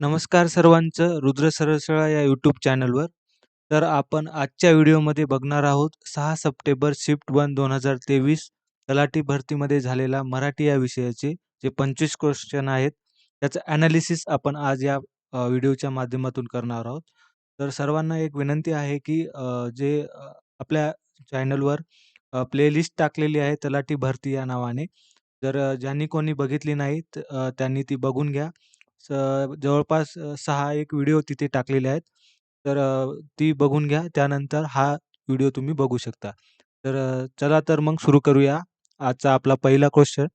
नमस्कार सर्वांचं रुद्र सरसळा या यूट्यूब चॅनलवर. तर आपण आजच्या व्हिडिओमध्ये बघणार आहोत सहा सप्टेंबर शिफ्ट 1 2023 तलाठी भरतीमध्ये झालेला मराठी या विषयाचे जे 25 क्वेश्चन आहेत, त्याचं ॲनालिसिस आपण आज या व्हिडिओच्या माध्यमातून करणार आहोत. तर सर्वांना एक विनंती आहे की जे आपल्या चॅनलवर प्लेलिस्ट टाकलेली आहे तलाठी भरती या नावाने. जर ज्यांनी कोणी बघितली नाही त्यांनी ती बघून घ्या. स जवळपास सहा एक व्हिडिओ तिथे टाकलेले आहेत. तर ती बघून घ्या. त्यानंतर हा व्हिडिओ तुम्ही बघू शकता. तर चला तर मग सुरू करूया. आजचा आपला पहिला क्वेश्चन.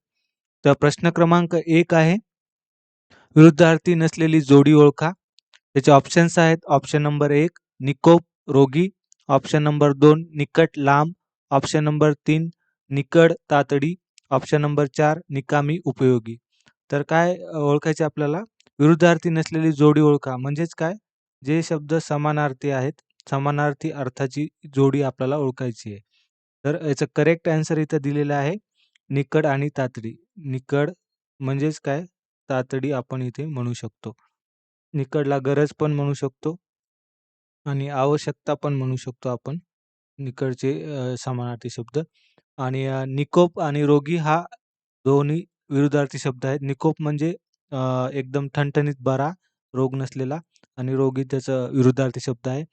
तर प्रश्न क्रमांक एक आहे. विरुद्धार्थी नसलेली जोडी ओळखा. त्याचे ऑप्शन्स आहेत. ऑप्शन नंबर एक निकोप, रोगी. ऑप्शन नंबर दोन निकट, लांब. ऑप्शन नंबर तीन निकड, तातडी. ऑप्शन नंबर चार निकामी, उपयोगी. तर काय ओळखायचे आपल्याला? विरुद्धार्थी नसलेली जोडी ओळखा. म्हणजेच काय? जे शब्द समानार्थी आहेत, समानार्थी अर्थाची जोडी आपल्याला ओळखायची आहे. तर याचं करेक्ट आन्सर इथं दिलेलं आहे निकड आणि तातडी. निकड म्हणजेच काय? तातडी आपण इथे म्हणू शकतो. निकडला गरज पण म्हणू शकतो आणि आवश्यकता पण म्हणू शकतो आपण. निकडचे समानार्थी शब्द आणि निकोप आणि रोगी हा दोन्ही विरुद्धार्थी शब्द आहेत. निकोप म्हणजे एकदम ठणठणीत बरा, रोग नसलेला आणि रोगी त्याचं विरुद्धार्थी शब्द आहे.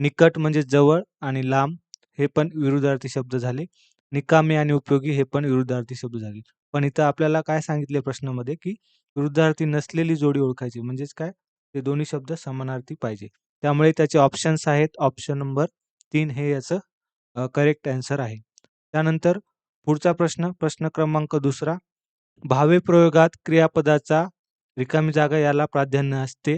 निकट म्हणजे जवळ आणि लांब हे पण विरुद्धार्थी शब्द झाले. निकामी आणि उपयोगी हे पण विरुद्धार्थी शब्द झाले. पण इथं आपल्याला काय सांगितले प्रश्नामध्ये, की विरुद्धार्थी नसलेली जोडी ओळखायची. म्हणजेच काय? ते दोन्ही शब्द समानार्थी पाहिजे. त्यामुळे त्याचे ऑप्शन्स आहेत. ऑप्शन नंबर तीन हे याचं करेक्ट आन्सर आहे. त्यानंतर पुढचा प्रश्न, प्रश्न क्रमांक दुसरा भावे प्रयोगात क्रियापदाचा रिकामी जागा याला प्राधान्य असते.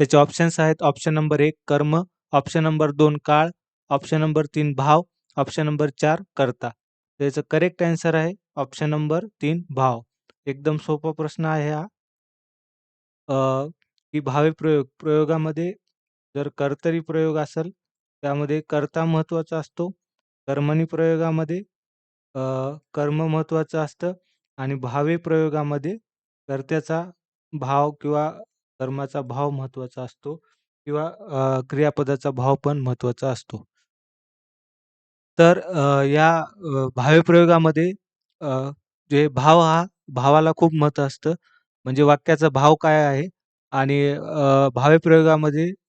त्याचे ऑप्शन्स आहेत. ऑप्शन नंबर एक कर्म, ऑप्शन नंबर दोन काळ, ऑप्शन नंबर तीन भाव, ऑप्शन नंबर चार कर्ता. त्याचं करेक्ट आन्सर आहे ऑप्शन नंबर तीन भाव. एकदम सोपा प्रश्न आहे हा. की भावे प्रयोग. प्रयोगामध्ये जर कर्तरी प्रयोग असेल, त्यामध्ये कर्ता महत्त्वाचा असतो. कर्मणी प्रयोगामध्ये कर्म महत्त्वाचं असतं आणि भावे प्रयोगामध्ये कर्त्याचा भाव किंवा कर्माचा भाव महत्त्वाचा असतो किंवा अ, क्रियापदाचा भाव पण महत्त्वाचा असतो. तर अ, या अ, अ, जे भाव हा भावाला खूप महत्त्व असतं. म्हणजे वाक्याचा भाव काय आहे आणि अ,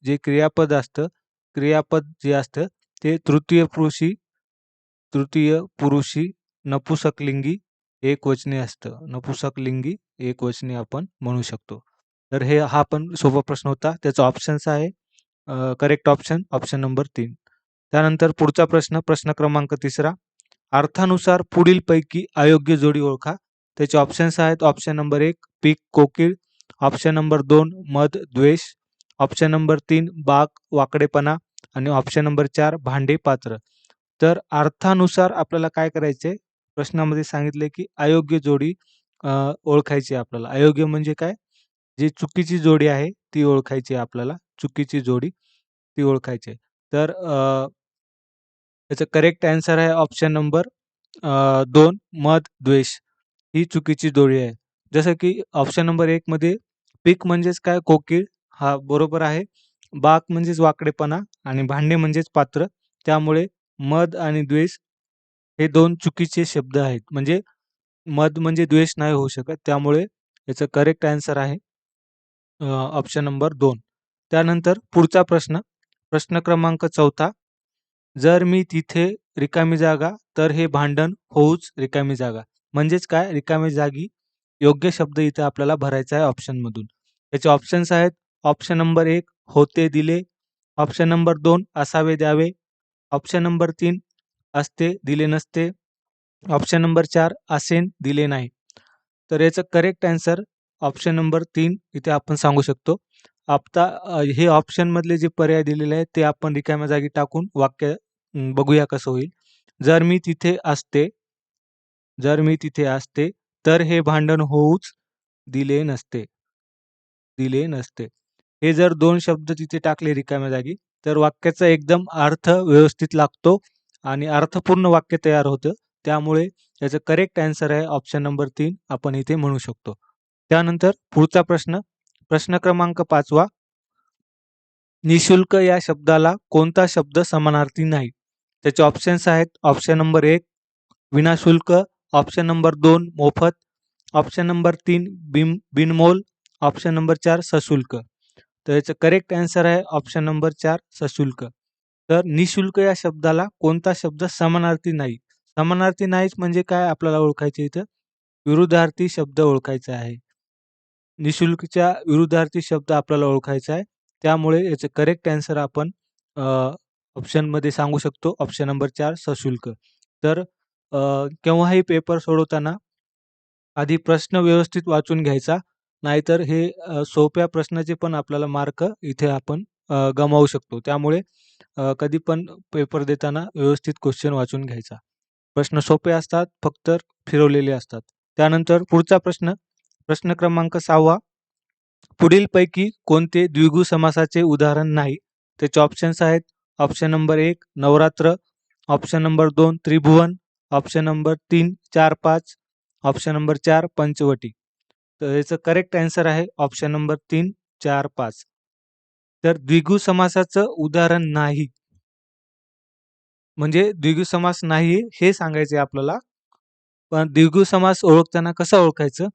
जे क्रियापद असतं, क्रियापद जे असतं ते तृतीय पुरुषी तृतीय पुरुषी नपुसकलिंगी एकवचनी असतं. नपुसकलिंगी एकवचनी आपण म्हणू शकतो. तर हे हा पण सोपा प्रश्न होता. त्याचा ऑप्शन्स आहे करेक्ट ऑप्शन, ऑप्शन नंबर तीन त्यानंतर पुढचा प्रश्न, प्रश्न क्रमांक तिसरा अर्थानुसार पुढीलपैकी अयोग्य जोडी ओळखा. त्याचे ऑप्शन्स आहेत. ऑप्शन नंबर एक पीक, कोकीळ. ऑप्शन नंबर दोन मध द्वेष. ऑप्शन नंबर तीन बाक, वाकडेपणा आणि ऑप्शन नंबर चार भांडे, पात्र. तर अर्थानुसार आपल्याला काय करायचे प्रश्नामध्ये सांगितले की अयोग्य जोडी अ, ओळखायची आहे आपल्याला. अयोग्य म्हणजे काय? जी चुकीची जोडी आहे ती ओळखायची आहे आपल्याला. चुकीची जोडी ती ओळखायची आहे. तर अ, त्याचं करेक्ट आन्सर आहे ऑप्शन नंबर अ, 2 मद, द्वेष ही चुकीची जोडी आहे. जसं की ऑप्शन नंबर 1 मध्ये पीक म्हणजेच काय? कोकीळ हा बरोबर आहे. बाक म्हणजेच वाकडेपणा आणि भांडे म्हणजेच पात्र. त्यामुळे मद आणि द्वेष हे दोन चुकीचे शब्द आहेत. म्हणजे मद म्हणजे द्वेष नाही होऊ शकत. त्यामुळे याचं करेक्ट आन्सर आहे ऑप्शन नंबर दोन त्यानंतर पुढचा प्रश्न, प्रश्न क्रमांक चौथा जर मी तिथे रिकामी जागा, तर हे भांडण होऊच रिकामी जागा. म्हणजेच काय? रिकामी जागी योग्य शब्द इथे आपल्याला भरायचा आहे ऑप्शनमधून. याचे ऑप्शन्स आहेत. ऑप्शन नंबर एक होते, दिले. ऑप्शन नंबर दोन असावे, द्यावे. ऑप्शन नंबर तीन असते, दिले नसते. ऑप्शन नंबर चार असेन, दिले नाही. तर याचं करेक्ट आन्सर ऑप्शन नंबर तीन इथे आपण सांगू शकतो. आता हे ऑप्शनमधले जे पर्याय दिलेले आहेत ते आपण रिकाम्या जागी टाकून वाक्य बघूया कसं होईल. जर मी तिथे असते जर मी तिथे असते, तर हे भांडण होऊच दिले नसते. दिले नसते. हे जर दोन शब्द तिथे टाकले रिकाम्या जागी, तर वाक्याचा एकदम अर्थ व्यवस्थित लागतो आणि अर्थपूर्ण वाक्य तयार होतं. त्यामुळे याचं करेक्ट आन्सर आहे ऑप्शन नंबर तीन. आपण इथे म्हणू शकतो. त्यानंतर पुढचा प्रश्न, प्रश्न क्रमांक पाचवा. निशुल्क या शब्दाला कोणता शब्द समानार्थी नाही? त्याचे ऑप्शन्स आहेत. ऑप्शन नंबर एक विनाशुल्क. ऑप्शन नंबर दोन मोफत. ऑप्शन नंबर तीन बिन बिनमोल. ऑप्शन नंबर चार सशुल्क. तर याचं करेक्ट आन्सर आहे. ऑप्शन नंबर चार सशुल्क. तर निशुल्क या शब्दाला कोणता शब्द समानार्थी नाही समानार्थी नाहीच म्हणजे काय आपल्याला ओळखायचे इथं? विरुद्धार्थी शब्द ओळखायचा आहे. निशुल्कच्या विरुद्धार्थी शब्द आपल्याला ओळखायचा आहे. त्यामुळे याचे करेक्ट आन्सर आपण ऑप्शनमध्ये सांगू शकतो. ऑप्शन नंबर चार सशुल्क. तर केव्हाही पेपर सोडवताना आधी प्रश्न व्यवस्थित वाचून घ्यायचा. नाहीतर हे सोप्या प्रश्नाचे पण आपल्याला मार्क इथे आपण गमावू शकतो. त्यामुळे कधी पण पेपर देताना व्यवस्थित क्वेश्चन वाचून घ्यायचा. प्रश्न सोपे असतात फक्त फिरवलेले असतात. त्यानंतर पुढचा प्रश्न प्रश्न क्रमांक सहावा. पुढीलपैकी कोणते द्विगु समासाचे उदाहरण नाही? त्याचे ऑप्शन्स आहेत ऑप्शन नंबर एक नवरात्र ऑप्शन नंबर दोन त्रिभुवन ऑप्शन नंबर तीन चार पाच ऑप्शन नंबर चार पंचवटी. तर याचं करेक्ट आन्सर आहे ऑप्शन नंबर तीन चार पाच तर द्विगु समासाचं उदाहरण नाही. म्हणजे द्विगु समास नाही हे सांगायचे आपल्याला. पण द्विगु समास ओळखताना कसं ओळखायचं?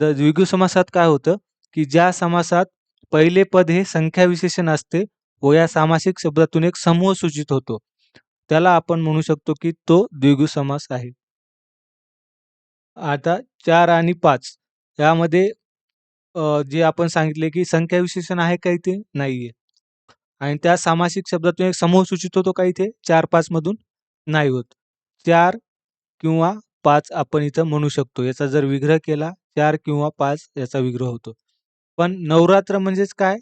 तर द्विगु समासात काय होतं? की ज्या समासात पहिले पद हे संख्या विशेषण असते व या सामासिक शब्दातून एक समूह सूचित होतो. त्याला आपण म्हणू शकतो की तो द्विगु समास आहे. आता चार आणि पाच यामध्ये जे आपण सांगितले की संख्या विशेषण आहे का इथे? नाहीये. आणि त्या सामासिक शब्दातून एक समूह सूचित होतो का इथे? चार पाच मधून नाही होत. चार किंवा पाच आपण इथं म्हणू शकतो. याचा जर विग्रह केला चार किंवा पाच याचा विग्रह होतो. पण नवरात्र म्हणजेच काय?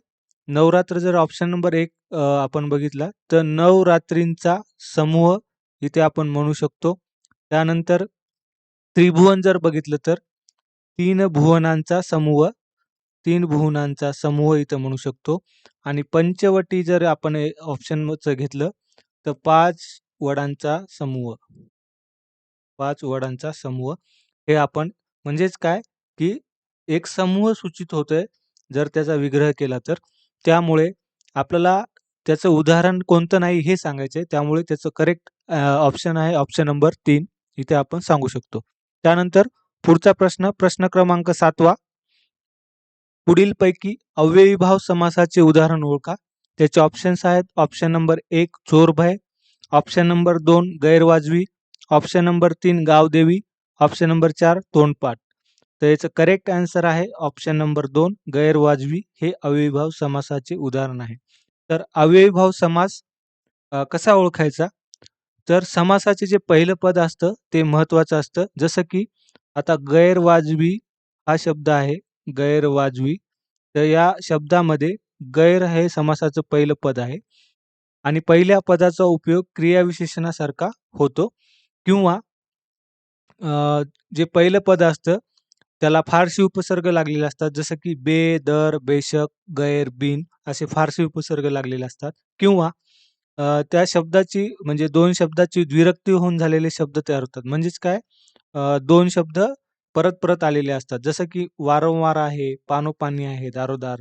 नवरात्र जर ऑप्शन नंबर एक आपण बघितला तर नवरात्रींचा समूह इथे आपण म्हणू शकतो. त्यानंतर त्रिभुवन जर बघितलं तर तीन भुवनांचा समूह तीन भुवनांचा समूह इथं म्हणू शकतो. आणि पंचवटी जर आपण ऑप्शनचं घेतलं तर पाच वडांचा समूह. पाच वडांचा समूह. हे आपण म्हणजेच काय? की एक समूह सूचित होतोय जर त्याचा विग्रह केला तर. त्यामुळे आपल्याला त्याचं उदाहरण कोणतं नाही हे सांगायचं आहे त्यामुळे त्याचं करेक्ट ऑप्शन आहे ऑप्शन नंबर तीन. इथे आपण सांगू शकतो. त्यानंतर पुढचा प्रश्न प्रश्न क्रमांक सातवा. पुढीलपैकी अव्ययीभाव समासाचे उदाहरण ओळखा. त्याचे ऑप्शन्स आहेत ऑप्शन नंबर एक चोरभय ऑप्शन नंबर दोन गैरवाजवी ऑप्शन नंबर तीन गावदेवी ऑप्शन नंबर चार तोंडपाठ. तर याचं करेक्ट आन्सर आहे ऑप्शन नंबर दोन गैरवाजवी हे अव्ययीभाव समासाचे उदाहरण आहे. तर अव्ययीभाव समास कसा ओळखायचा? तर समासाचे जे पहिलं पद असतं ते महत्वाचं असतं. जसं की आता गैरवाजवी हा शब्द आहे गैरवाजवी. तर या शब्दामध्ये गैर हे समासाचं पहिलं पद आहे. आणि पहिल्या पदाचा उपयोग क्रियाविशेषणासारखा होतो. किंवा जे पहिलं पद असतं त्याला फारसी उपसर्ग लागलेले असतात. जसं की बे दर बेशक गैर बिन असे फारसी उपसर्ग लागलेले असतात. किंवा त्या शब्दाची म्हणजे दोन शब्दाची द्विरक्ती होऊन झालेले शब्द तयार होतात. म्हणजेच काय? दोन शब्द परत परत आलेले असतात. जसं की वारंवार आहे पानोपानी आहे दारोदार.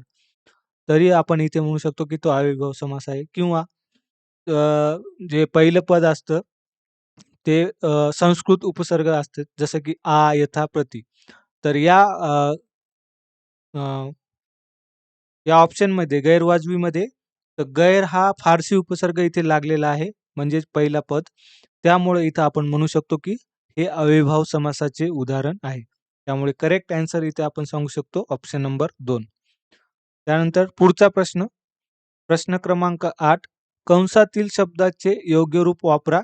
तरी आपण इथे म्हणू शकतो की तो अविभाव समास आहे. किंवा जे पहिलं पद असतं ते संस्कृत उपसर्ग असते. जसं की आ यथा प्रति. तर या या ऑप्शनमध्ये गैरवाजवीमध्ये तर गैर हा फारसी उपसर्ग इथे लागलेला आहे. म्हणजेच पहिला पद. त्यामुळे इथं आपण म्हणू शकतो की हे अविभाव समासाचे उदाहरण आहे. त्यामुळे करेक्ट आन्सर इथे आपण सांगू शकतो ऑप्शन नंबर दोन. त्यानंतर पुढचा प्रश्न. प्रश्न क्रमांक आठ. कंसातील शब्दाचे योग्य रूप वापरा.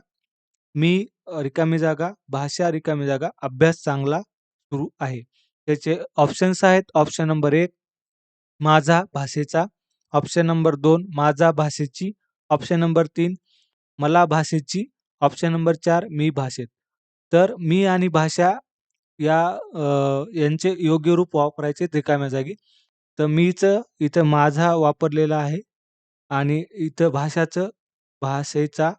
मी रिकामी जागा भाषा रिकामी जागा अभ्यास चांगला सुरू आहे. त्याचे ऑप्शन्स आहेत. ऑप्शन नंबर एक माझा भाषेचा. ऑप्शन नंबर दोन माझा भाषेची. ऑप्शन नंबर तीन मला भाषेची. ऑप्शन नंबर चार मी भाषेत. तर मी आणि भाषा या यांचे योग्य रूप वापरायचे रिकाम्या जागी तर मीच इथं माझा वापरलेला आहे आणि इथं भाषाचं भाषेचा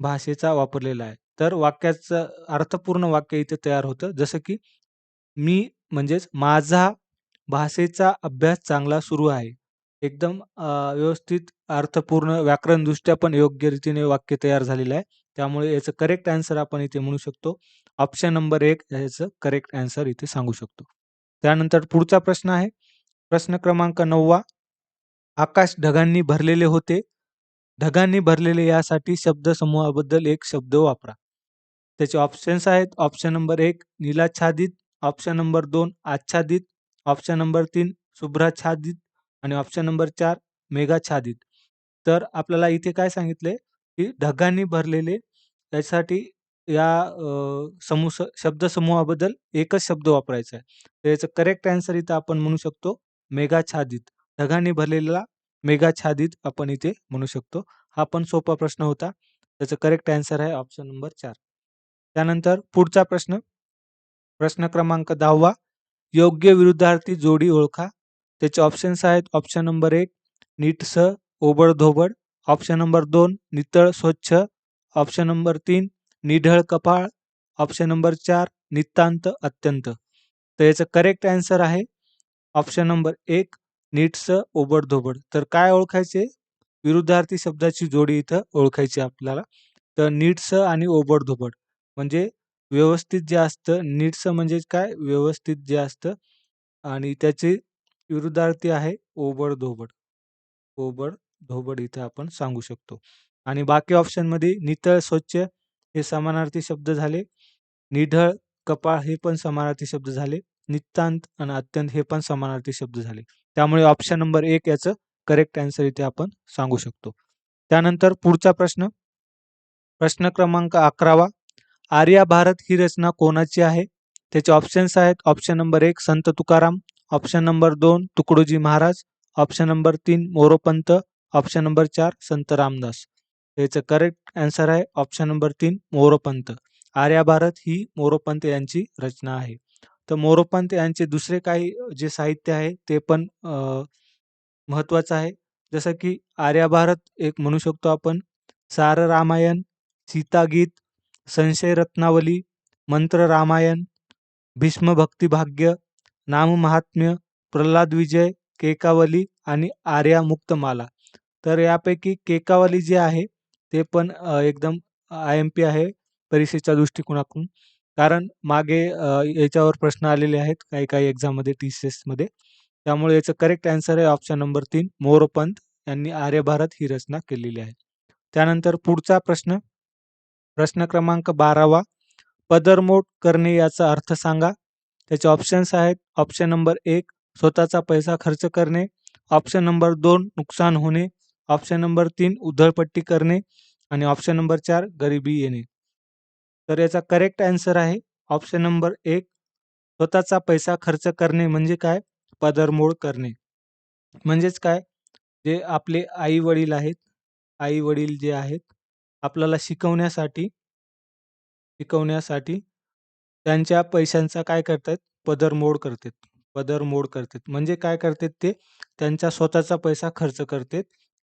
भाषेचा वापरलेला आहे तर वाक्याचं अर्थपूर्ण वाक्य इथे तयार होतं जसं की मी म्हणजेच माझा भाषेचा अभ्यास चांगला सुरू आहे. एकदम अ, व्यवस्थित अर्थपूर्ण व्याकरणदृष्ट्या पण योग्य रीतीने वाक्य तयार झालेलं आहे. त्यामुळे याचं करेक्ट आन्सर आपण इथे म्हणू शकतो. ऑप्शन नंबर एक याचं करेक्ट आन्सर इथे सांगू शकतो. त्यानंतर पुढचा प्रश्न आहे. प्रश्न क्रमांक नववा आकाश ढगांनी भरलेले होते. ढगांनी भरलेले यासाठी शब्दसमूहाबद्दल एक शब्द वापरा. त्याचे ऑप्शन्स आहेत. ऑप्शन नंबर एक नीलाच्छादित, ऑप्शन नंबर दोन आच्छादित, ऑप्शन नंबर तीन शुभ्राच्छादित आणि ऑप्शन नंबर चार मेघाच्छादित. तर आपल्याला इथे काय सांगितले की ढगांनी भरलेले त्यासाठी या अ, समूह शब्दसमूहाबद्दल एकच शब्द वापरायचा आहे. तर याचं करेक्ट आन्सर इथं आपण म्हणू शकतो मेघाच्छादित. ढगांनी भरलेला मेघाच्छादित आपण इथे म्हणू शकतो. हा पण सोपा प्रश्न होता. त्याचं करेक्ट आन्सर आहे ऑप्शन नंबर 4. त्यानंतर पुढचा प्रश्न. प्रश्न क्रमांक 10वा योग्य विरुद्धार्थी जोडी ओळखा. त्याचे ऑप्शन्स आहेत. ऑप्शन नंबर 1 नीटसं, ओबड-धोबड. ऑप्शन नंबर दोन नितळ, स्वच्छ. ऑप्शन नंबर तीन निढळ कपाळ. ऑप्शन नंबर चार नितांत, अत्यंत. तर याचं करेक्ट आन्सर आहे ऑप्शन नंबर 1 नीटसं, ओबड-धोबड. तर काय ओळखायचे? विरुद्धार्थी शब्दाची जोडी इथं ओळखायची आपल्याला. तर नीटसं आणि ओबड-धोबड म्हणजे व्यवस्थित जे असतं, नीटसं म्हणजे काय? व्यवस्थित जे असतं आणि त्याचे विरुद्धार्थी आहे ओबड-धोबड. ओबड-धोबड इथे आपण सांगू शकतो. आणि बाकी ऑप्शनमध्ये नितळ, स्वच्छ हे समानार्थी शब्द झाले. निढळ, कपाळ हे पण समानार्थी शब्द झाले. नितांत आणि अत्यंत हे पण समानार्थी शब्द झाले. त्यामुळे ऑप्शन नंबर एक याचं करेक्ट आन्सर इथे आपण सांगू शकतो. त्यानंतर पुढचा प्रश्न. प्रश्न क्रमांक अकरावा आर्या भारत ही रचना कोणाची आहे? त्याचे ऑप्शन्स आहेत. ऑप्शन नंबर एक संत तुकाराम, ऑप्शन नंबर दोन तुकडोजी महाराज, ऑप्शन नंबर तीन मोरोपंत, ऑप्शन नंबर चार संत रामदास. याचं करेक्ट आन्सर आहे ऑप्शन नंबर तीन मोरोपंत. आर्याभारत ही मोरोपंत यांची रचना आहे. तर मोरोपंत यांचे दुसरे काही जे साहित्य आहे ते पण महत्वाचं महत्त्वाचं आहे. जसं की आर्याभारत एक म्हणू शकतो आपण. सार रामायण, सीतागीत, संशय रत्नावली, मंत्र रामायण, भीष्म भक्तिभाग्य, नाममाहात्म्य, प्रल्हाद विजय, केकावली आणि आर्या मुक्तमाला. तर यापैकी केकावाली जे आहे ते पण एकदम आय-एम-पी आहे परीक्षेच्या दृष्टिकोनातून. कारण मागे याच्यावर प्रश्न आलेले आहेत काही-काही एक्झाममध्ये टी-सी-एसमध्ये. त्यामुळे याचं करेक्ट आन्सर आहे ऑप्शन नंबर तीन मोरोपंत यांनी आर्यभारत ही रचना केलेली आहे. त्यानंतर पुढचा प्रश्न. प्रश्न क्रमांक 12वा पदरमोड करणे याचा अर्थ सांगा. त्याचे ऑप्शन्स आहेत. ऑप्शन नंबर एक स्वतःचा पैसा खर्च करणे, ऑप्शन नंबर दोन नुकसान होणे, ऑप्शन नंबर तीन उधळपट्टी करणे आणि ऑप्शन नंबर चार गरिबी येणे. तर याचा करेक्ट आन्सर आहे ऑप्शन नंबर एक स्वतःचा पैसा खर्च करणे म्हणजे काय? पदरमोड करणे. म्हणजेच काय? जे आपले आई-वडील आहेत, आई-वडील जे आहेत आपल्याला शिकवण्यासाठी शिकवण्यासाठी त्यांच्या पैशांचा काय करतात? पदरमोड करतात. पदरमोड करतात. म्हणजे काय करतात ते? त्यांचा स्वतःचा पैसा खर्च करतात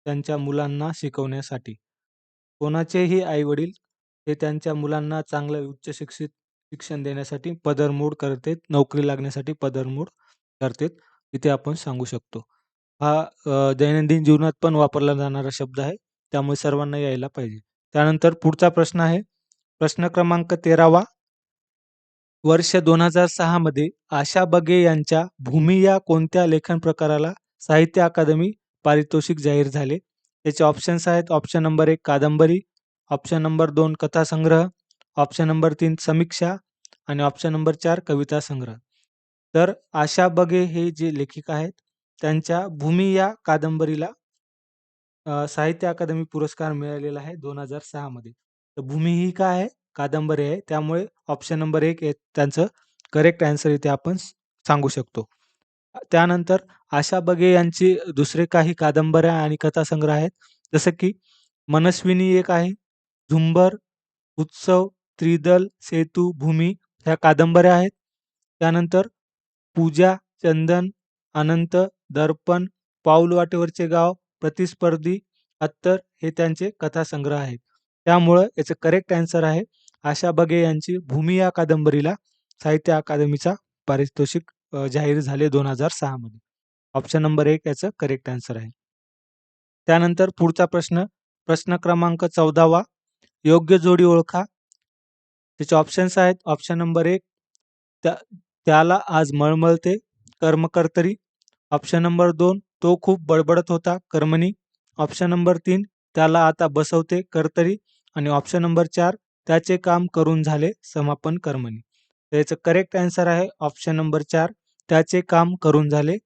त्यांच्या मुलांना शिकवण्यासाठी. कोणाचेही आई-वडील हे त्यांच्या मुलांना चांगलं उच्च शिक्षित शिक्षण देण्यासाठी पदरमोड करतात. नोकरी लागण्यासाठी पदरमोड करतात. इथे आपण सांगू शकतो. हा दैनंदिन जीवनात पण वापरला जाणारा शब्द आहे. त्यामुळे सर्वांना यायला पाहिजे. त्यानंतर पुढचा प्रश्न आहे. प्रश्न क्रमांक 13वा. वर्ष 2006 मध्ये आशा बगे यांच्या भूमी या कोणत्या लेखन प्रकाराला साहित्य अकादमी पारितोषिक जाहीर झाले? त्याचे ऑप्शन्स आहेत. ऑप्शन नंबर एक कादंबरी, ऑप्शन नंबर दोन कथासंग्रह, ऑप्शन नंबर तीन समीक्षा आणि ऑप्शन नंबर चार कविता संग्रह. तर आशा बगे हे जे लेखिका आहेत त्यांच्या भूमी या कादंबरीला साहित्य अकादमी पुरस्कार मिळालेला आहे दोन हजार सहामध्ये तर भूमी ही काय आहे? कादंबरी आहे. त्यामुळे ऑप्शन नंबर एक त्यांचं करेक्ट आन्सर इथे आपण सांगू शकतो. त्यानंतर आशा बगे यांची दुसरे काही कादंबऱ्या आणि कथासंग्रह आहेत. जसं की मनस्विनी एक आहे, झुंबर, उत्सव, त्रिदल, सेतू, भूमी ह्या कादंबऱ्या आहेत. त्यानंतर पूजा, चंदन, अनंत, दर्पण, पाऊल वाटेवरचे गाव, प्रतिस्पर्धी, अत्तर हे त्यांचे कथासंग्रह आहेत. त्यामुळं याचं करेक्ट आन्सर आहे आशा बगे यांची भूमी या कादंबरीला साहित्य अकादमीचा पारितोषिक जाहीर झाले दोन हजार सहामध्ये ऑप्शन नंबर एक याचं करेक्ट आन्सर आहे. त्यानंतर पुढचा प्रश्न, प्रश्न क्रमांक 14वा योग्य जोडी ओळखा. त्याचे ऑप्शन्स आहेत. ऑप्शन नंबर एक त्या त्याला आज मळमळते, कर्मकर्तरी. ऑप्शन नंबर दोन तो खूप बडबडत होता, कर्मणी. ऑप्शन नंबर तीन त्याला आता बसवते, कर्तरी. आणि ऑप्शन नंबर चार त्याचे काम करून झाले, समापन कर्मणी. याचं करेक्ट आन्सर आहे ऑप्शन नंबर चार त्याचे काम करून झाले.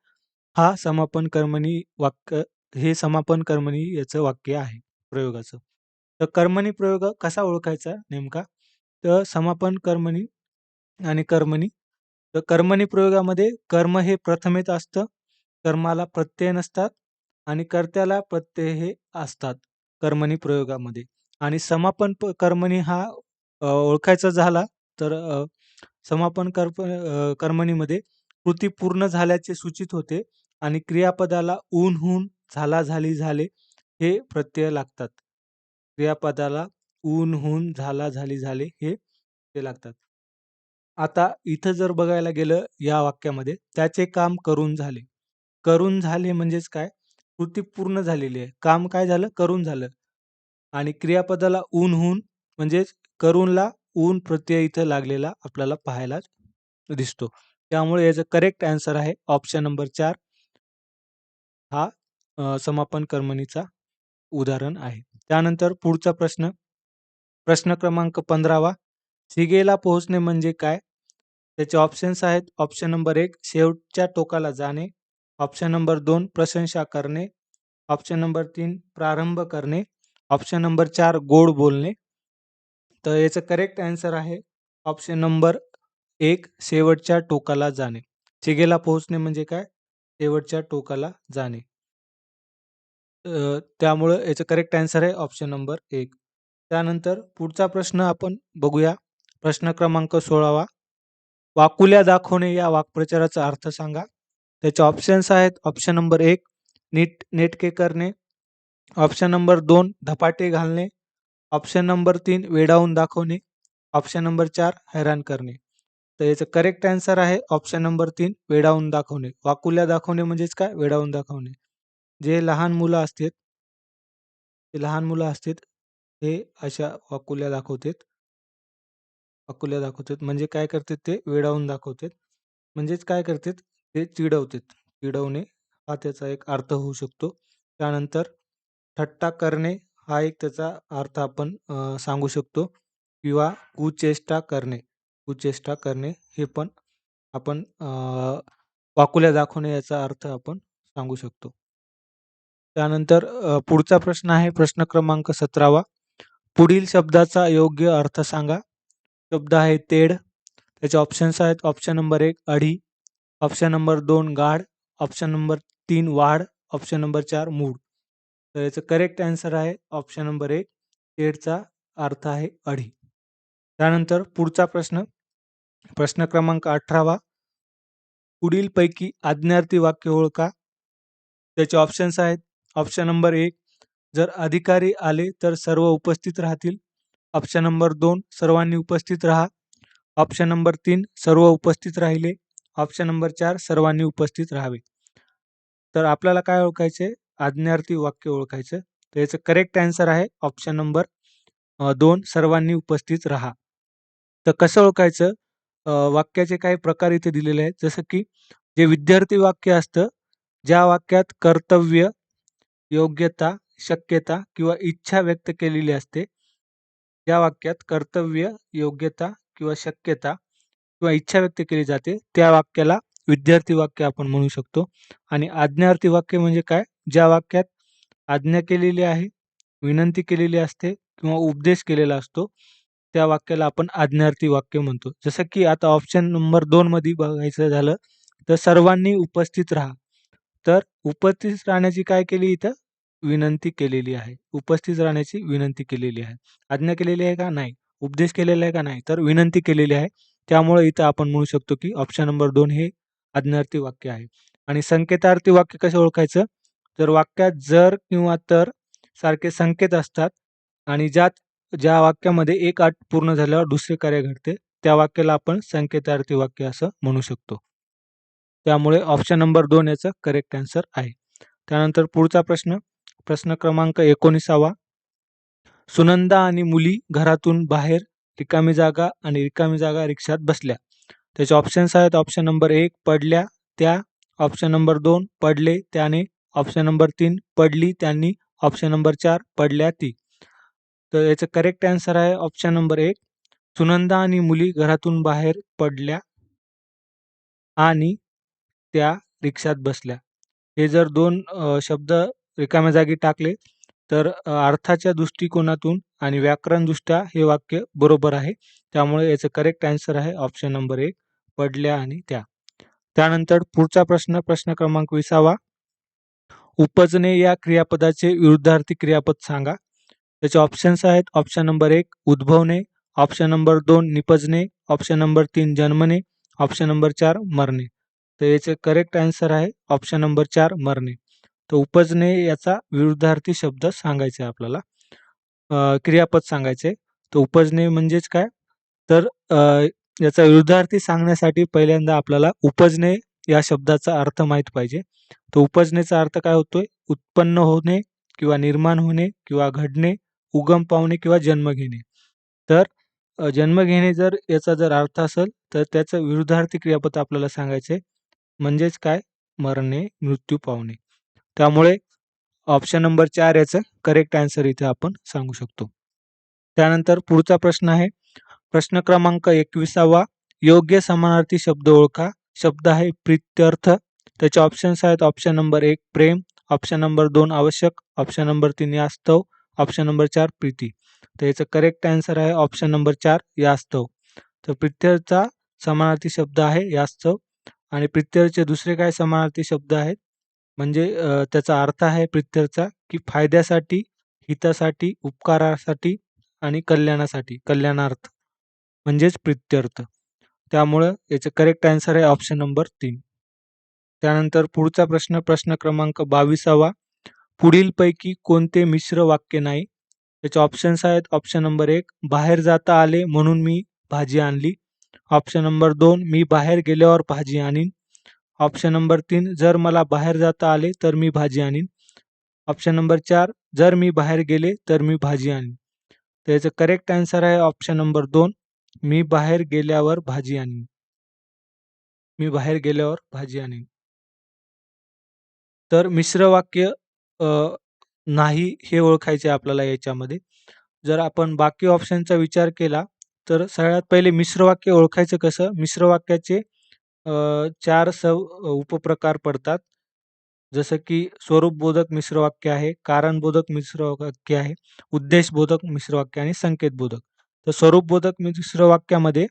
हा समापन कर्मणी वाक्य हे समापन कर्मणी याचं वाक्य आहे प्रयोगाचं. तर कर्मणी प्रयोग कसा ओळखायचा नेमका? तर समापन कर्मणी आणि कर्मणी. तर कर्मणी प्रयोगामध्ये कर्म हे प्रथमेत असतं. कर्माला प्रत्यय नसतात आणि कर्त्याला प्रत्यय हे असतात कर्मणी प्रयोगामध्ये. आणि समापन कर्मणी हा ओळखायचा झाला तर समापन कर्प कर्मणीमध्ये कृती पूर्ण झाल्याचे सूचित होते आणि क्रियापदाला ऊन, हून, झाला, झाली, झाले हे प्रत्यय लागतात. क्रियापदाला ऊन, हून, झाला, झाली, झाले हे ते लागतात. आता इथं जर बघायला गेलं या वाक्यामध्ये त्याचे काम करून झाले. करून झाले म्हणजेच काय? कृती पूर्ण झालेली आहे. काम काय झालं? करून झालं. आणि क्रियापदाला ऊन, हून म्हणजेच करूनला ऊन प्रत्यय इथं लागलेला आपल्याला पाहायला दिसतो. त्यामुळे याचं करेक्ट आन्सर आहे ऑप्शन नंबर चार हा समापन कर्मणीचा उदाहरण आहे. त्यानंतर पुढचा प्रश्न, प्रश्न क्रमांक 15वा शिगेला पोहोचणे म्हणजे काय? त्याचे ऑप्शन्स आहेत. ऑप्शन नंबर एक शेवटच्या टोकाला जाणे. ऑप्शन नंबर दोन प्रशंसा करणे. ऑप्शन नंबर तीन प्रारंभ करणे. ऑप्शन नंबर चार गोड बोलणे. तर याचं करेक्ट आन्सर आहे ऑप्शन नंबर एक शेवटच्या टोकाला जाणे. चिगेला पोहोचणे म्हणजे काय? शेवटच्या टोकाला जाणे. त्यामुळं याचं करेक्ट आन्सर आहे ऑप्शन नंबर एक त्यानंतर पुढचा प्रश्न आपण बघूया. प्रश्न क्रमांक 16वा वाकुल्या दाखवणे या वाक्प्रचाराचा अर्थ सांगा. त्याचे ऑप्शन्स आहेत. ऑप्शन नंबर एक नीट नेटके करणे. ऑप्शन नंबर दोन धपाटे घालणे. ऑप्शन नंबर तीन वेडावून दाखवणे. ऑप्शन नंबर चार हैराण करणे. तर याचं करेक्ट आन्सर आहे ऑप्शन नंबर तीन वेडावून दाखवणे. वाकुल्या दाखवणे म्हणजेच काय? वेडावून दाखवणे. जे लहान मुलं असतात ते लहान मुलं असतात हे अशा वाकुल्या दाखवतात. वाकुल्या दाखवतात म्हणजे काय करतात ते वेडावून दाखवतात. म्हणजेच काय करतात ते चिडवतात. चिडवणे हा त्याचा एक अर्थ होऊ शकतो. त्यानंतर थट्टा करणे हा एक त्याचा अर्थ आपण सांगू शकतो किंवा कुचेष्टा करणे. कुचेष्टा करणे हे पण आपण अ, वाकुल्या दाखवणे याचा अर्थ आपण सांगू शकतो. त्यानंतर अ, पुढचा प्रश्न आहे प्रश्न क्रमांक 17वा पुढील शब्दाचा योग्य अर्थ सांगा. शब्द आहे तेढ. त्याचे ऑप्शन्स आहेत. ऑप्शन नंबर 1 अढी. ऑप्शन नंबर 2 गाढ. ऑप्शन नंबर 3 वाढ. ऑप्शन नंबर 4 मूड तर याचं करेक्ट आन्सर आहे ऑप्शन नंबर 1 तेढचा अर्थ आहे अढी. त्यानंतर पुढचा प्रश्न, प्रश्न क्रमांक 18वा पुढीलपैकी आज्ञार्थी वाक्य ओळखा. त्याचे ऑप्शन्स आहेत. ऑप्शन नंबर एक जर अधिकारी आले तर सर्व उपस्थित राहतील. ऑप्शन नंबर दोन सर्वांनी उपस्थित राहा. ऑप्शन नंबर तीन सर्व उपस्थित राहिले. ऑप्शन नंबर चार सर्वांनी उपस्थित राहावे. तर आपल्याला काय ओळखायचे? आज्ञार्थी वाक्य ओळखायचं. तर याचं करेक्ट आन्सर आहे ऑप्शन नंबर दोन सर्वांनी उपस्थित राहा. तर कसं ओळखायचं? अ, वाक्याचे काही प्रकार इथे दिलेले आहेत. जसं की जे विद्यार्थी वाक्य असतं, ज्या वाक्यात कर्तव्य, योग्यता, शक्यता किंवा इच्छा व्यक्त केलेली असते. ज्या वाक्यात कर्तव्य, योग्यता किंवा शक्यता किंवा इच्छा व्यक्त केली जाते, त्या वाक्याला विद्यार्थी वाक्य आपण म्हणू शकतो. आणि आज्ञार्थी वाक्य म्हणजे काय? ज्या वाक्यात आज्ञा केलेली आहे, विनंती केलेली असते किंवा उपदेश केलेला असतो, त्या वाक्याला आपण आज्ञार्थी वाक्य म्हणतो. जसं की आता ऑप्शन नंबर 2 मध्ये बघायचं झालं, तर सर्वांनी उपस्थित राहा. तर उपस्थित राहण्याची काय केली इथं? विनंती केलेली आहे. उपस्थित राहण्याची विनंती केलेली आहे. आज्ञा केलेली आहे का? नाही. उपदेश केलेला आहे का? नाही. तर विनंती केलेली आहे. त्यामुळे इथं आपण म्हणू शकतो की ऑप्शन नंबर दोन हे आज्ञार्थी वाक्य आहे. आणि संकेतार्थी वाक्य कसं ओळखायचं? तर वाक्यात जर किंवा तर सारखे संकेत असतात आणि ज्यात ज्या वाक्यामध्ये एक आठ पूर्ण झाल्यावर दुसरे कार्य घडते, त्या वाक्याला आपण संकेतार्थी वाक्य असं म्हणू शकतो. त्यामुळे ऑप्शन नंबर दोन याचं करेक्ट आन्सर आहे. त्यानंतर पुढचा प्रश्न प्रश्न क्रमांक एकोणीसावा. सुनंदा आणि मुली घरातून बाहेर रिकामी जागा आणि रिकामी जागा रिक्षात बसल्या. त्याचे ऑप्शन्स आहेत ऑप्शन नंबर एक पडल्या त्या ऑप्शन नंबर दोन पडले त्याने ऑप्शन नंबर तीन पडली त्यांनी ऑप्शन नंबर चार पडल्या ती. तर याचं करेक्ट आन्सर आहे ऑप्शन नंबर एक. सुनंदा आणि मुली घरातून बाहेर पडल्या आणि त्या रिक्षात बसल्या. हे जर दोन शब्द रिकाम्या जागी टाकले तर अर्थाच्या दृष्टिकोनातून आणि व्याकरणदृष्ट्या हे वाक्य बरोबर आहे. त्यामुळे याचं करेक्ट आन्सर आहे ऑप्शन नंबर एक पडल्या आणि त्या. त्यानंतर पुढचा प्रश्न प्रश्न क्रमांक विसावा. उपजणे या क्रियापदाचे विरुद्धार्थी क्रियापद सांगा. त्याचे ऑप्शन्स आहेत. ऑप्शन नंबर एक उद्भवणे. ऑप्शन नंबर दोन निपजणे. ऑप्शन नंबर तीन जन्मणे. ऑप्शन नंबर चार मरणे. तर याचे करेक्ट आन्सर आहे. ऑप्शन नंबर चार मरणे. तर उपजणे याचा विरुद्धार्थी शब्द सांगायचा आहे आपल्याला. क्रियापद सांगायचे. तर उपजणे म्हणजेच काय? तर याचा विरुद्धार्थी सांगण्यासाठी पहिल्यांदा आपल्याला उपजणे या शब्दाचा अर्थ माहीत पाहिजे. तर उपजण्याचा अर्थ काय होतोय? उत्पन्न होणे किंवा निर्माण होणे किंवा घडणे. उगम पावणे किंवा जन्म घेणे. तर जन्म घेणे जर याचा जर अर्थ असेल तर त्याचं विरुद्धार्थी क्रियापद आपल्याला सांगायचे म्हणजेच काय? मरणे मृत्यू पावणे. त्यामुळे ऑप्शन नंबर चार याचं करेक्ट आन्सर इथे आपण सांगू शकतो. त्यानंतर पुढचा प्रश्न आहे. प्रश्न क्रमांक एकविसावा. योग्य समानार्थी शब्द ओळखा. शब्द आहे प्रित्यर्थ. त्याचे ऑप्शन्स आहेत ऑप्शन नंबर एक प्रेम. ऑप्शन नंबर दोन आवश्यक. ऑप्शन नंबर तीन यास्तव. ऑप्शन नंबर चार प्रीती. तर याचं करेक्ट आन्सर आहे ऑप्शन नंबर चार यास्तव. तर प्रित्यर्थचा समानार्थी शब्द आहे यास्तव. आणि प्रित्यर्थचे दुसरे काय समानार्थी शब्द आहेत? म्हणजे त्याचा अर्थ आहे प्रित्यर्थचा की फायद्यासाठी हितासाठी उपकारासाठी आणि कल्याणासाठी कल्याणार्थ. म्हणजेच प्रित्यर्थ. त्यामुळं याचं करेक्ट आन्सर आहे ऑप्शन नंबर तीन. त्यानंतर पुढचा प्रश्न प्रश्न क्रमांक बावीसावा. पुढीलपैकी कोणते मिश्र वाक्य नाही? त्याचे ऑप्शन्स आहेत. ऑप्शन नंबर एक बाहेर जाता आले म्हणून मी भाजी आणली. ऑप्शन नंबर दोन मी बाहेर गेल्यावर भाजी आणीन. ऑप्शन नंबर तीन जर मला बाहेर जाता आले तर मी भाजी आणीन. ऑप्शन नंबर चार जर मी बाहेर गेले तर मी भाजी आणीन. तर याचं करेक्ट आन्सर आहे ऑप्शन नंबर दोन मी बाहेर गेल्यावर भाजी आणीन. मी बाहेर गेल्यावर भाजी आणीन. तर मिश्र वाक्य अ, नाही हे ओळखायचे आपल्याला याच्यामध्ये. जर आपण बाकी ऑप्शनचा विचार केला तर सगळ्यात पहिले मिश्र वाक्य ओळखायचं कसं? मिश्र वाक्याचे अ, चार स उपप्रकार पडतात. जसं की स्वरूपबोधक मिश्र वाक्य आहे कारणबोधक मिश्र वाक्य आहे उद्देशबोधक मिश्र वाक्य आणि संकेतबोधक. तर स्वरूपबोधक मिश्र वाक्यामध्ये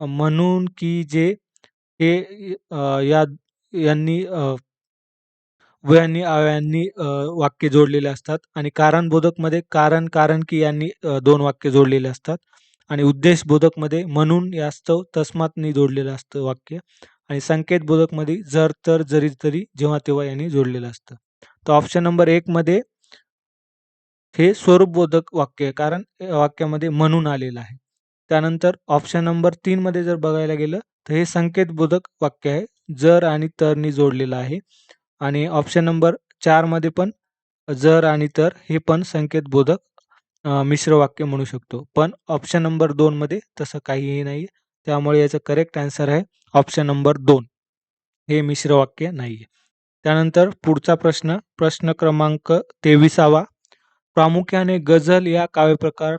अ, म्हणून की जे हे अ, या यांनी अ, वयांनी आव्यांनी वाक्य जोडलेले असतात आणि कारणबोधकमध्ये कारण कारण की यांनी दोन वाक्य जोडलेले असतात आणि उद्देशबोधकमध्ये म्हणून यास्तव तस्मातनी जोडलेलं असतं वाक्य आणि संकेतबोधकमध्ये जर तर जरी तरी जेव्हा तेव्हा यांनी जोडलेलं असतं. तर ऑप्शन नंबर एकमध्ये हे स्वरूपबोधक वाक्य आहे कारण वाक्यामध्ये म्हणून आलेलं आहे. त्यानंतर ऑप्शन नंबर तीनमध्ये जर बघायला गेलं तर हे संकेतबोधक वाक्य आहे जर आणि तरनी जोडलेलं आहे. आणि ऑप्शन नंबर चारमध्ये पण जर आणि तर हे पण संकेतबोधक मिश्र वाक्य म्हणू शकतो. पण ऑप्शन नंबर दोनमध्ये तसं काहीही नाही. त्यामुळे याचं करेक्ट आन्सर आहे ऑप्शन नंबर दोन. हे मिश्र वाक्य नाही आहे त्यानंतर पुढचा प्रश्न प्रश्न क्रमांक तेविसावा. प्रामुख्याने गझल या काव्यप्रकार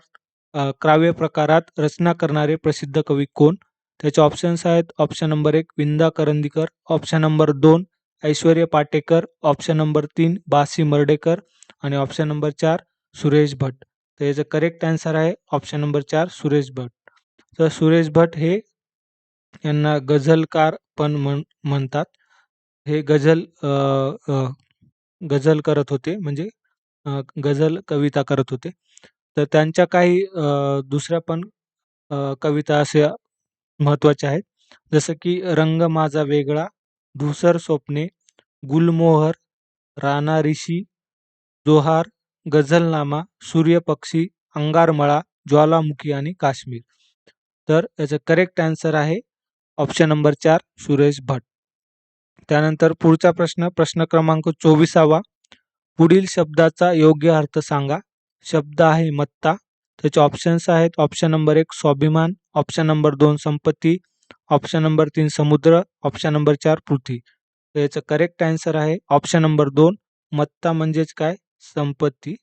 काव्य प्रकारात रचना करणारे प्रसिद्ध कवी कोण? त्याचे ऑप्शन्स आहेत ऑप्शन नंबर एक विंदा करंदीकर ऑप्शन नंबर दोन ऐश्वर्य पाटेकर ऑप्शन नंबर तीन बासी मर्डेकर आणि ऑप्शन नंबर चार सुरेश भट. तर याचं करेक्ट आन्सर आहे ऑप्शन नंबर चार सुरेश भट. तर सुरेश भट हे यांना गझलकार पण म्हण म्हणतात. हे गझल गझल करत होते म्हणजे गझल कविता करत होते. तर त्यांच्या काही दुसऱ्या पण कविता अशा महत्त्वाच्या आहेत. जसं की रंग माझा वेगळा धुसर स्वप्ने गुलमोहर राणा ऋषी जोहार गझलनामा सूर्यपक्षी अंगारमळा ज्वालामुखी आणि काश्मीर. तर याचं करेक्ट आन्सर आहे ऑप्शन नंबर चार सुरेश भट त्यानंतर पुढचा प्रश्न प्रश्न क्रमांक चोवीसावा. पुढील शब्दाचा योग्य अर्थ सांगा. शब्द आहे मत्ता. त्याचे ऑप्शन्स आहेत. ऑप्शन नंबर एक स्वाभिमान. ऑप्शन नंबर दोन संपत्ती. ऑप्शन नंबर तीन समुद्र ऑप्शन नंबर चार पृथ्वी. तर याचं करेक्ट आन्सर आहे ऑप्शन नंबर दोन मत्ता म्हणजेच काय? संपत्ती.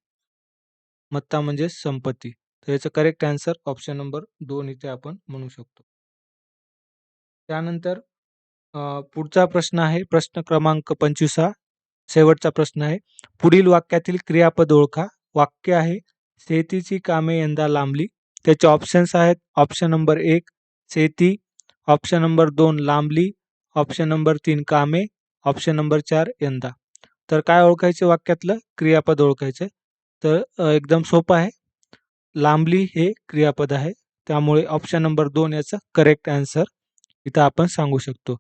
मत्ता म्हणजेच संपत्ती. तर याचं करेक्ट आन्सर ऑप्शन नंबर दोन इथे आपण म्हणू शकतो. त्यानंतर पुढचा प्रश्न आहे प्रश्न क्रमांक पंचवीसा शेवटचा प्रश्न आहे. पुढील वाक्यातील क्रियापद ओळखा. वाक्य आहे शेतीची कामे यंदा लांबली. त्याचे ऑप्शन्स आहेत ऑप्शन नंबर एक शेती ऑप्शन नंबर दोन लांबली ऑप्शन नंबर तीन कामे ऑप्शन नंबर चार यंदा. तर काय ओळखायचे वाक्यातलं? क्रियापद ओळखायचं. तर एकदम सोपं आहे. लांबली हे क्रियापद आहे. त्यामुळे ऑप्शन नंबर दोन याचा करेक्ट आन्सर इथं आपण सांगू शकतो.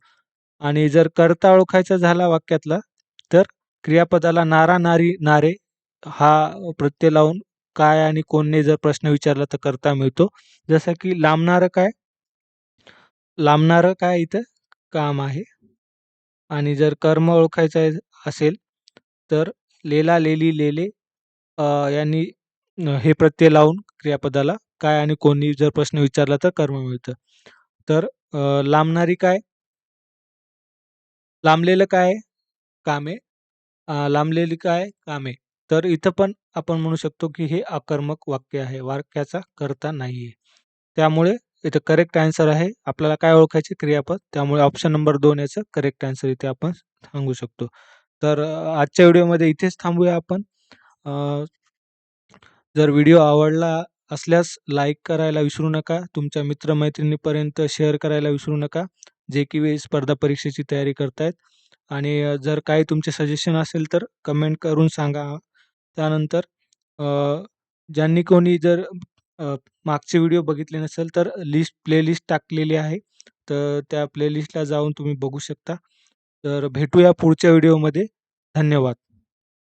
आणि जर करता ओळखायचा झाला वाक्यातला तर क्रियापदाला नारा नारी नारे हा प्रत्यय लावून काय आणि कोणने जर प्रश्न विचारला तर करता मिळतो. जसं की लांबणारं काय? लांबणारं काय इथं काम आहे? आणि जर कर्म ओळखायचं आहे- असेल तर लेला लेली लेले यांनी हे प्रत्यय लावून क्रियापदाला काय आणि कोणी जर प्रश्न विचारला तर कर्म मिळतं. तर लांबणारी काय? लांबलेलं काय? कामे. लांबलेली काय? कामे. तर इथं पण आपण म्हणू शकतो की हे आकर्मक वाक्य आहे. वाक्याचा करता नाहीये. त्यामुळे इथं करेक्ट आन्सर आहे. आपल्याला काय ओळखायचे क्रियापद? त्यामुळे ऑप्शन नंबर दोन याचं करेक्ट आन्सर इथे आपण सांगू शकतो. तर आजच्या व्हिडिओमध्ये इथेच थांबूया आपण. जर व्हिडिओ आवडला असल्यास लाईक करायला विसरू नका. तुमच्या मित्रमैत्रिणीपर्यंत शेअर करायला विसरू नका. जे की स्पर्धा परीक्षेची तयारी करतायत. आणि जर काही तुमचे सजेशन असेल तर कमेंट करून सांगा. त्यानंतर ज्यांनी कोणी जर मागचे व्हिडिओ बघितले नसेल तर लिस्ट प्लेलिस्ट टाकलेली आहे. तर त्या प्लेलिस्टला जाऊन तुम्ही बघू शकता. तर भेटूया पुढच्या व्हिडिओमध्ये. धन्यवाद.